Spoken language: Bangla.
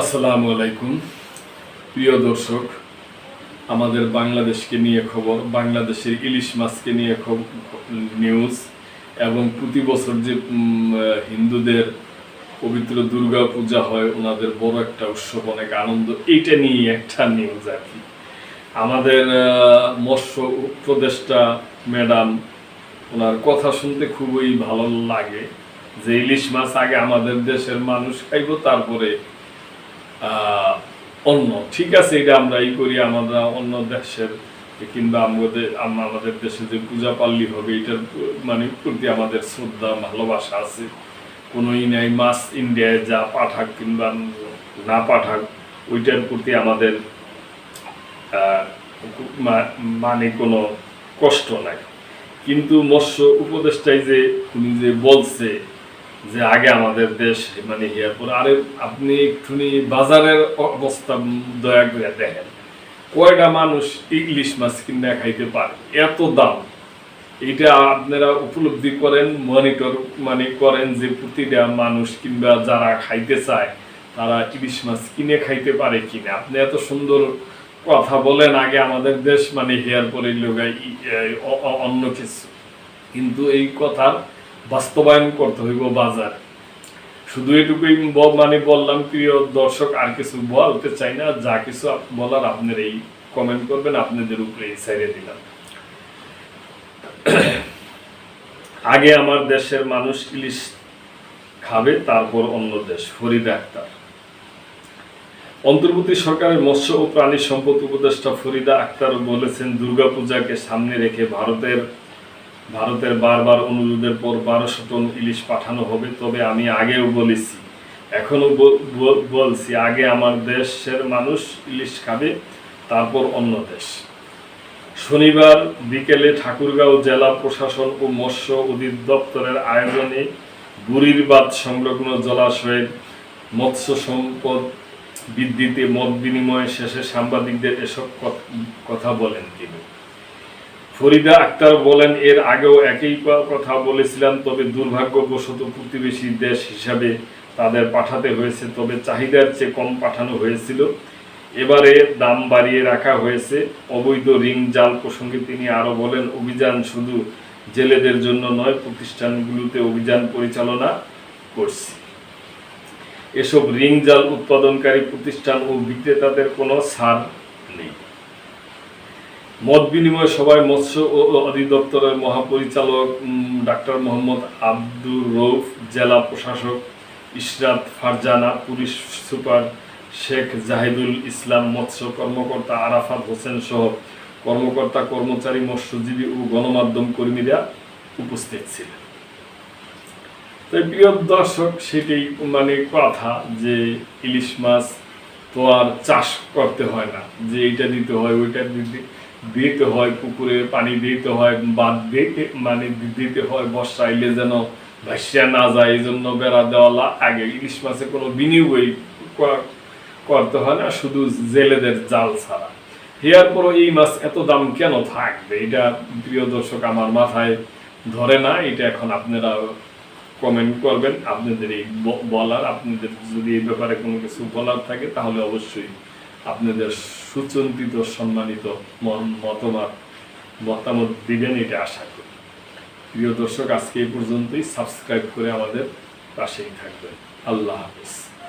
আসসালামু আলাইকুম। প্রিয় দর্শক, আমাদের বাংলাদেশকে নিয়ে খবর, বাংলাদেশের ইলিশ মাছকে নিয়ে নিউজ এবং প্রতি বছর যে হিন্দুদের পবিত্র দুর্গা পূজা হয়, ওনাদের বড় একটা উৎসব, অনেক আনন্দ, এইটা নিয়ে একটা নিউজ আর কি। আমাদের মৎস্য উপদেষ্টা ম্যাডাম, ওনার কথা শুনতে খুবই ভালো লাগে। যে ইলিশ মাছ আগে আমাদের দেশের মানুষ খাইব, তারপরে অন্য। ঠিক আছে, এটা আমরা ই করি, আমরা অন্য দেশের কিংবা আমাদের আমাদের দেশে যে পূজা পাল্লি হবে, এটার মানে প্রতি আমাদের শ্রদ্ধা, ভালোবাসা আছে। কোনো ই নাই মাছ ইন্ডিয়ায় যা পাঠাক কিংবা না পাঠাক, ওইটার প্রতি আমাদের মানে কোনো কষ্ট নাই। কিন্তু মৎস্য উপদেষ্টায় যে, উনি যে বলছে যে আগে আমাদের দেশ মানে ইয়ার পর আরে আপনি একটুনি বাজারের অবস্থা দয়া করে দেখেন। কয়টা মানুষ ইংলিশ মাছ কিনে খাইতে পারে? এত দাম। এটা আপনারা উপলব্ধি করেন, মনিটর মানে করেন যে প্রতিটা মানুষ কিংবা যারা খাইতে চায়, তারা ইলিশ মাছ কিনে খাইতে পারে কিনা। আপনি এত সুন্দর কথা বলেন, আগে আমাদের দেশ মানে হেয়ার পরে লোগাই অন্য কিছু। কিন্তু এই কথার বাস্তবায়ন করতে হইব বাজার। শুধু এটুকুই মানে বললাম, প্রিয় দর্শক, আর কিছু বলতে চাই না, যা কিছু বলার আপনার এই কমেন্ট করবেন, আপনাদের উপরে ছেড়ে দিলাম। আগে আমার দেশের মানুষ ইলিশ খাবে, তারপর অন্য দেশ, ফরিদা আক্তার। অন্তর্বর্তী সরকারের মৎস্য ও প্রাণী সম্পদ উপদেষ্টা ফরিদা আক্তার বলেছেন, দুর্গাপূজাকে সামনে রেখে ভারতের ভারতের বারবার অনুরোধের পর বারোশো টন ইলিশ পাঠানো হবে, তবে আমি আগেও বলেছি এখনও ব- ব- বলছি, আগে আমার দেশের মানুষ ইলিশ খাবে, তারপর অন্য দেশ। শনিবার বিকেলে ঠাকুরগাঁও জেলা প্রশাসন ও মৎস্য অধিদপ্তরের আয়োজনে বুড়িরবাদ সংলগ্ন জলাশয়ের মৎস্য সম্পদ বৃদ্ধিতে মত বিনিময় শেষে সাংবাদিকদের এসব কথা বলেন তিনি। ফরিদা আক্তার বলেন, এর আগেও একই কথা বলেছিলাম তবে দুর্ভাগ্যবশত প্রতিবেশী দেশ হিসাবে তাদের পাঠাতে হয়েছে, তবে চাহিদার চেয়ে কম পাঠানো হয়েছিল। এবারে দাম বাড়িয়ে রাখা হয়েছে। অবৈধ রিং জাল প্রসঙ্গে তিনি আরও বলেন, অভিযান শুধু জেলেদের জন্য নয়, প্রতিষ্ঠানগুলোতে অভিযান পরিচালনা করছি। এসব রিং জাল উৎপাদনকারী প্রতিষ্ঠান ও বিক্রেতাদের কোনো ছাড় মত বিনিময় সভায় মৎস্য ও অধিদপ্তরের মহাপরিচালক ডাক্তার মোহাম্মদ আব্দুর রৌফ জেলা প্রশাসক ইশরাত ফারজানা, পুলিশ সুপার শেখ জাহিদুল ইসলাম, মৎস্য কর্মকর্তা আরাফাত হোসেন সহ কর্মকর্তা, কর্মচারী, মৎস্যজীবী ও গণমাধ্যম কর্মীরা উপস্থিত ছিলেন। তাই প্রিয় দর্শক, সেটাই মানে কথা যে ইলিশ মাছ তো আর চাষ করতে হয় না, যে এটা দিতে হয়, ওইটা দিতে দিতে হয় পুকুরে পানি দিতে হয় বাদ দিতে মানে দিতে হয় বর্ষা এলে যেন ভাসিয়া না যায়, এই জন্য বেড়া দেওয়া লা- আগে ইলিশ মাছে কোনো বিনিয়োগই করতে হয় না, শুধু জেলেদের জাল ছাড়া। হেয়ার পরও এই মাছ এত দাম কেন থাকবে? এটা প্রিয় দর্শক আমার মাথায় ধরে না, এটা এখন আপনারা কমেন্ট করবেন। আপনাদের এই বলার, আপনাদের যদি এই ব্যাপারে কোনো কিছু বলার থাকে, তাহলে অবশ্যই আপনাদের সুচন্তিত, সম্মানিত মতামত মতামত দিবেন এটা আশা করি। প্রিয় দর্শক, আজকে এই পর্যন্তই। সাবস্ক্রাইব করে আমাদের পাশেই থাকবেন। আল্লাহ হাফিজ।